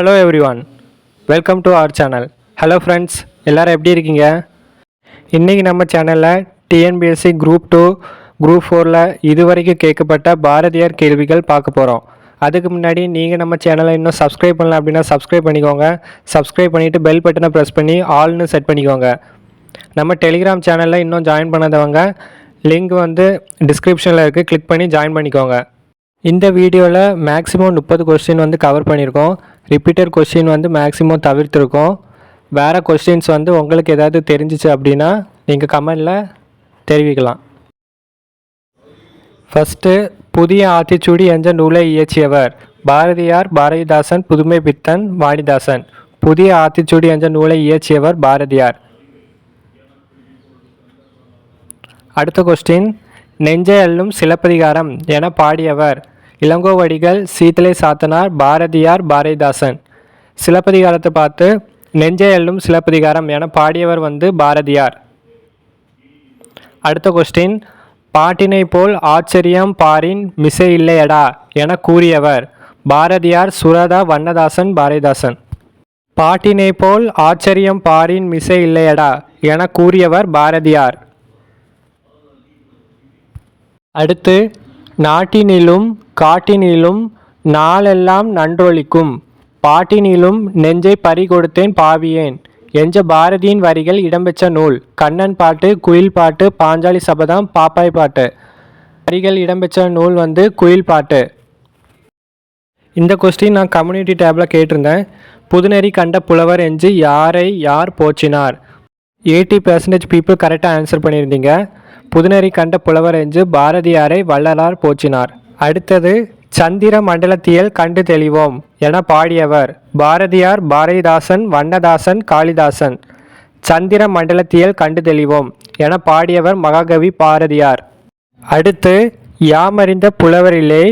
Hello everyone welcome to our channel hello friends எல்லோரும் எப்படி இருக்கீங்க? இன்றைக்கி நம்ம சேனலில் டிஎன்பிஎஸ்சி குரூப் டூ குரூப் ஃபோரில் இதுவரைக்கும் கேட்கப்பட்ட பாரதியார் கேள்விகள் பார்க்க போகிறோம் அதுக்கு முன்னாடி நீங்கள் நம்ம சேனலை இன்னும் சப்ஸ்கிரைப் பண்ணல அப்படின்னா சப்ஸ்கிரைப் பண்ணிக்கோங்க. சப்ஸ்கிரைப் பண்ணிவிட்டு பெல் பட்டனை ப்ரெஸ் பண்ணி ஆல்னு செட் பண்ணிக்கோங்க. நம்ம டெலிகிராம் சேனலில் இன்னும் ஜாயின் பண்ணாதவங்க லிங்க் வந்து டிஸ்கிரிப்ஷனில் இருக்குது கிளிக் பண்ணி ஜாயின் பண்ணிக்கோங்க. இந்த வீடியோவில் மேக்ஸிமம் முப்பது கொஸ்டின் வந்து கவர் பண்ணியிருக்கோம். ரிப்பீட்டட் கொஸ்டின் வந்து மேக்ஸிமம் தவிர்த்துருக்கோம். வேறு கொஸ்டின்ஸ் வந்து உங்களுக்கு ஏதாவது தெரிஞ்சிச்சு அப்படின்னா நீங்கள் கமெண்டில் தெரிவிக்கலாம். ஃபஸ்ட்டு புதிய ஆத்திச்சூடி என்ற நூலை இயற்றியவர். பாரதியார் பாரதிதாசன் புதுமை பித்தன் வாணிதாசன். புதிய ஆத்திச்சூடி என்ற நூலை இயற்றியவர் பாரதியார். அடுத்த கொஸ்டின் நெஞ்சை அள்ளும் சிலப்பதிகாரம் என பாடியவர். இளங்கோவடிகள் சீத்தலை சாத்தனார் பாரதியார் பாரதிதாசன். சிலப்பதிகாரத்தை பார்த்து நெஞ்சை அள்ளும் சிலப்பதிகாரம் என பாடியவர் வந்து பாரதியார். அடுத்த கொஸ்டின் பாட்டினை போல் ஆச்சரியம் பாரின் மிசை இல்லையடா என கூறியவர் பாரதியார் சுரதா வண்ணதாசன் பாரதிதாசன். பாட்டினை போல் ஆச்சரியம் பாரின் மிசை இல்லையடா என கூறியவர் பாரதியார். அடுத்து நாட்டினிலும் காட்டினிலும் நாளெல்லாம் நன்றொழிக்கும். பாட்டினிலும் நெஞ்சை பறிகொடுத்தேன் பாவியேன். என்ற பாரதியின் வரிகள் இடம்பெற்ற நூல். கண்ணன் பாட்டு குயில் பாட்டு பாஞ்சாலி சபதம் பாப்பாய் பாட்டு. வரிகள் இடம்பெற்ற நூல் வந்து குயில் பாட்டு. இந்த கொஸ்டின் நான் கம்யூனிட்டி டேப்பில் கேட்டிருந்தேன். புதுநெறி கண்ட புலவர் என்று யாரை யார் போற்றினார்? எயிட்டி பர்சன்டேஜ் பீப்புள் கரெக்டாக ஆன்சர் பண்ணியிருந்தீங்க. புதுநெறி கண்ட புலவர் என்று பாரதியாரை வள்ளலார் போச்சினார் அடுத்தது சந்திர மண்டலத்தியல் கண்டு தெளிவோம் என பாடியவர் பாரதியார் பாரதிதாசன் வண்ணதாசன் காளிதாசன். சந்திர மண்டலத்தியல் கண்டு தெளிவோம் என பாடியவர் மகாகவி பாரதியார். அடுத்து யாமறிந்த புலவரிலே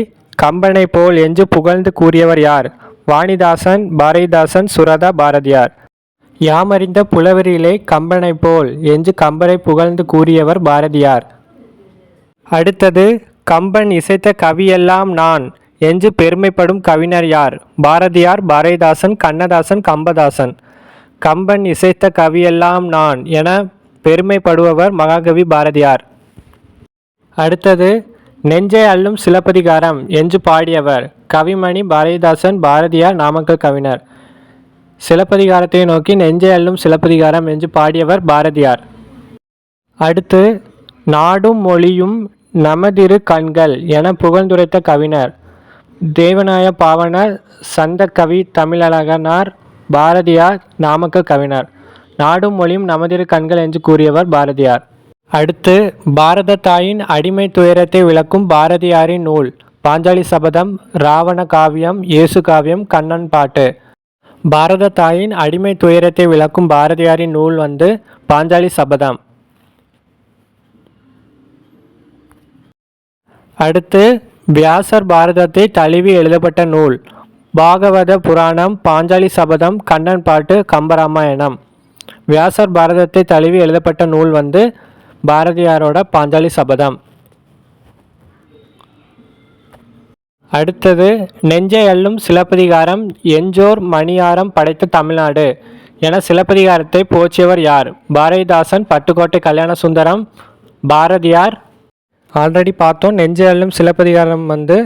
கம்பனை போல் என்று புகழ்ந்து கூறியவர் யார்? வாணிதாசன் பாரதிதாசன் சுரதா பாரதியார். யாமறிந்த புலவரிலே கம்பனை போல் என்று கம்பரை புகழ்ந்து கூறியவர் பாரதியார். அடுத்தது கம்பன் இசைத்த கவியெல்லாம் நான் என்று பெருமைப்படும் கவிஞர் யார்? பாரதியார் பாரதிதாசன் கண்ணதாசன் கம்பதாசன். கம்பன் இசைத்த கவியெல்லாம் நான் என பெருமைப்படுபவர் மகாகவி பாரதியார். அடுத்தது நெஞ்சை அள்ளும் சிலப்பதிகாரம் என்று பாடியவர் கவிமணி பாரதிதாசன் பாரதியார் நாமக்கல் கவிஞர். சிலப்பதிகாரத்தை நோக்கி நெஞ்சை அள்ளும் சிலப்பதிகாரம் என்று பாடியவர் பாரதியார். அடுத்து நாடும் மொழியும் நமதிரு கண்கள் என புகழ்ந்துரைத்த கவிஞர் தேவநாய பாவனர் சந்தக்கவி தமிழழகனார் பாரதியார் நாமக்கல் கவிஞர். நாடும் மொழியும் நமதிரு கண்கள் என்று கூறியவர் பாரதியார். அடுத்து பாரத தாயின் அடிமை துயரத்தை விளக்கும் பாரதியாரின் நூல் பாஞ்சாலி சபதம் ராவண காவியம் இயேசு காவியம் கண்ணன் பாட்டு. பாரத தாயின் அடிமை துயரத்தை விளக்கும் பாரதியாரின் நூல் வந்து பாஞ்சாலி சபதம். அடுத்து வியாசர் பாரதத்தை தழுவி எழுதப்பட்ட நூல். பாகவத புராணம் பாஞ்சாலி சபதம் கண்ணன் பாட்டு கம்பராமாயணம் வியாசர் பாரதத்தை தழுவி எழுதப்பட்ட நூல் வந்து பாரதியாரோட பாஞ்சாலி சபதம். அடுத்தது நெஞ்சை அள்ளும் சிலப்பதிகாரம் எஞ்சோர் மணியாரம் படைத்த தமிழ்நாடு என சிலப்பதிகாரத்தை போற்றியவர் யார்? பாரதிதாசன் பட்டுக்கோட்டை கல்யாண சுந்தரம் பாரதியார். ஆல்ரெடி பார்த்தோம் நெஞ்சை அள்ளும் சிலப்பதிகாரம் வந்து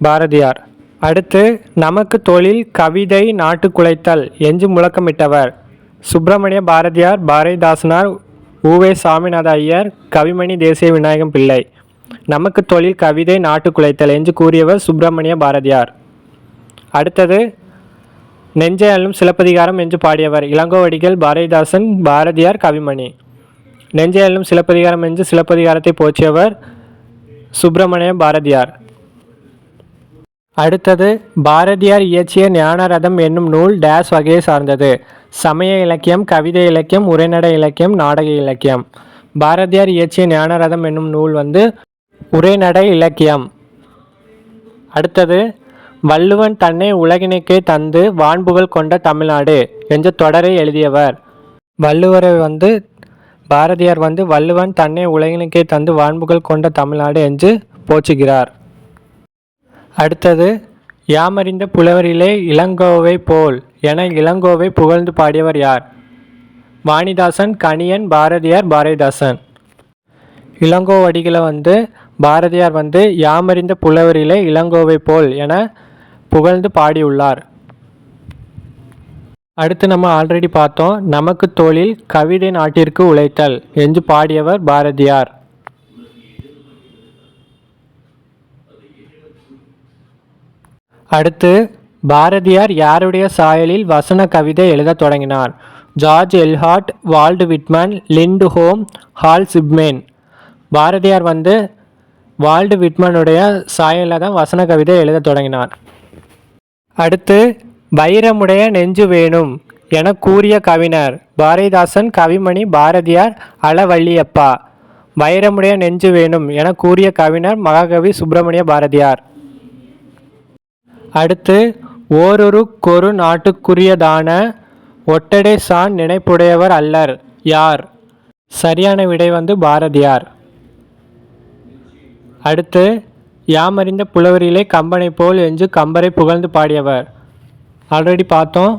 பாரதியார். அடுத்து நமக்கு தொழில் கவிதை நாட்டு குலைத்தல் என்று முழக்கமிட்டவர் சுப்பிரமணிய பாரதியார் பாரதிதாசனார் ஊவே சாமிநாத ஐயர் கவிமணி தேசிய விநாயகம் பிள்ளை. நமக்கு தொழில் கவிதை நாட்டு குலைத்தல் என்று கூறியவர் சுப்பிரமணிய பாரதியார். அடுத்தது நெஞ்சை அள்ளும் சிலப்பதிகாரம் என்று பாடியவர் இளங்கோவடிகள் பாரதிதாசன் பாரதியார் கவிமணி. நெஞ்சை அள்ளும் சிலப்பதிகாரம் என்று சிலப்பதிகாரத்தை போற்றியவர் சுப்பிரமணிய பாரதியார். அடுத்தது பாரதியார் இயற்றிய ஞானரதம் என்னும் நூல் டேஸ் வகையை சார்ந்தது. சமய இலக்கியம் கவிதை இலக்கியம் உரைநடை இலக்கியம் நாடக இலக்கியம். பாரதியார் இயற்றிய ஞானரதம் என்னும் நூல் வந்து உரைநடை இலக்கியம். அடுத்தது வள்ளுவன் தன்னை உலகினைக்கே தந்து வான்புகழ் கொண்ட தமிழ்நாடு என்ற தொடரை எழுதியவர். வள்ளுவரை வந்து பாரதியார் வந்து வள்ளுவன் தன்னை உலகினுக்கே தந்து வான்புகழ் கொண்ட தமிழ்நாடு என்று போற்றுகிறார். அடுத்தது யாமறிந்த புலவரிலே இளங்கோவை போல் என இளங்கோவை புகழ்ந்து பாடியவர் யார்? வாணிதாசன் கணியன் பாரதியார் பாரதிதாசன். இளங்கோவடிகளை வந்து பாரதியார் வந்து யாமறிந்த புலவரிலே இளங்கோவை போல் என புகழ்ந்து பாடியுள்ளார். அடுத்து நம்ம ஆல்ரெடி பார்த்தோம் நமக்கு தொழில் கவிதை நாட்டிற்கு உழைத்தல் என்று பாடியவர் பாரதியார். அடுத்து பாரதியார் யாருடைய சாயலில் வசன கவிதை எழுதத் தொடங்கினார்? ஜார்ஜ் எல்ஹார்ட் வால்டு விட்மன் லிண்டு ஹோம் ஹால் சிப்மேன். பாரதியார் வந்து வால்டு விட்மனுடைய சாயலில் தான் வசன கவிதை எழுதத் தொடங்கினார். அடுத்து வைரமுடைய நெஞ்சு வேணும் என கூறிய கவிஞர் பாரதிதாசன் கவிமணி பாரதியார் அளவள்ளியப்பா வைரமுடைய நெஞ்சு வேணும் என கூறிய கவிஞர் மகாகவி சுப்பிரமணிய பாரதியார். அடுத்து ஓரொரு கொரு நாட்டுக்குரியதான ஒட்டடை சான் நினைப்புடையவர் அல்லர் யார்? சரியான விடை வந்து பாரதியார். அடுத்து யாமறிந்த புலவரிலே கம்பனை போல் என்று கம்பரை புகழ்ந்து பாடியவர். ஆல்ரெடி பார்த்தோம்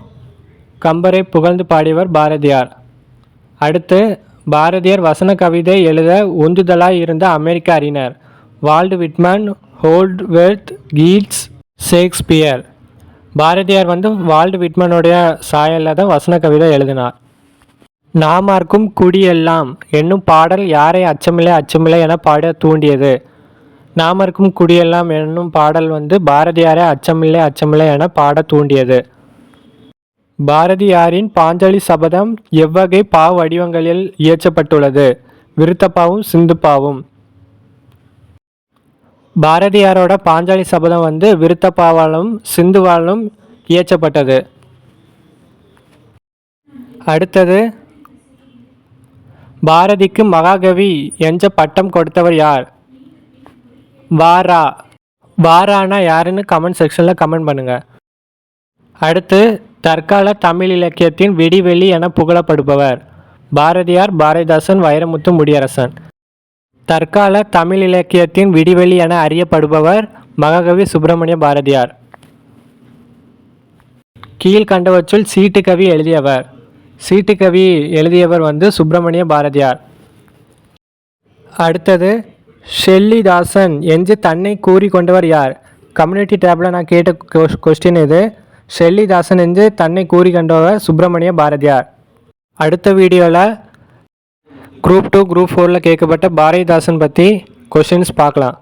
கம்பரை புகழ்ந்து பாடியவர் பாரதியார். அடுத்து பாரதியார் வசன கவிதை எழுத உந்துதலாய் இருந்த அமெரிக்க அறிஞர் வால்டு விட்மன் ஹோல்ட்வெர்த் கீட்ஸ் ஷேக்ஸ்பியர். பாரதியார் வந்து வால்டு விட்மனுடைய சாயலில் தான் வசன கவிதை எழுதினார். நாமார்க்கும் குடியெல்லாம் என்னும் பாடல் யாரை அச்சமில்லை அச்சமில்லை என பாட தூண்டியது. நாமருக்கும் குடியெல்லாம் என்னும் பாடல் வந்து பாரதியாரை அச்சமில்லை அச்சமில்லை என பாட தூண்டியது. பாரதியாரின் பாஞ்சாலி சபதம் எவ்வகை பா வடிவங்களில் இயற்றப்பட்டுள்ளது. விருத்தப்பாவும் சிந்துப்பாவும். பாரதியாரோட பாஞ்சாலி சபதம் வந்து விருத்தப்பாவாலும் சிந்துவாலும் இயற்றப்பட்டது. அடுத்தது பாரதிக்கு மகாகவி என்ற பட்டம் கொடுத்தவர் யார்? வாரா. வாரானா யாருன்னு கமெண்ட் செக்ஷனில் கமெண்ட் பண்ணுங்கள் அடுத்து தற்கால தமிழ் இலக்கியத்தின் விடிவெளி என புகழப்படுபவர் பாரதியார் பாரதிதாசன் வைரமுத்து முடியரசன். தற்கால தமிழ் இலக்கியத்தின் விடிவெளி என அறியப்படுபவர் மகாகவி சுப்பிரமணிய பாரதியார். கீழ்கண்டவற்றுள் சீட்டுக்கவி எழுதியவர். சீட்டுக்கவி எழுதியவர் வந்து சுப்பிரமணிய பாரதியார். அடுத்தது ஷெல்லிதாசன் என்று தன்னை கூறிக்கொண்டவர் யார்? கம்யூனிட்டி டேப்பில் நான் கேட்ட கொஸ்டின் இது ஷெல்லிதாசன் என்று தன்னை கூறி கொண்டவர் சுப்பிரமணிய பாரதியார். அடுத்த வீடியோவில் குரூப் டூ குரூப் ஃபோரில் கேட்கப்பட்ட பாரதிதாசன் பற்றி கொஷின்ஸ் பார்க்கலாம்.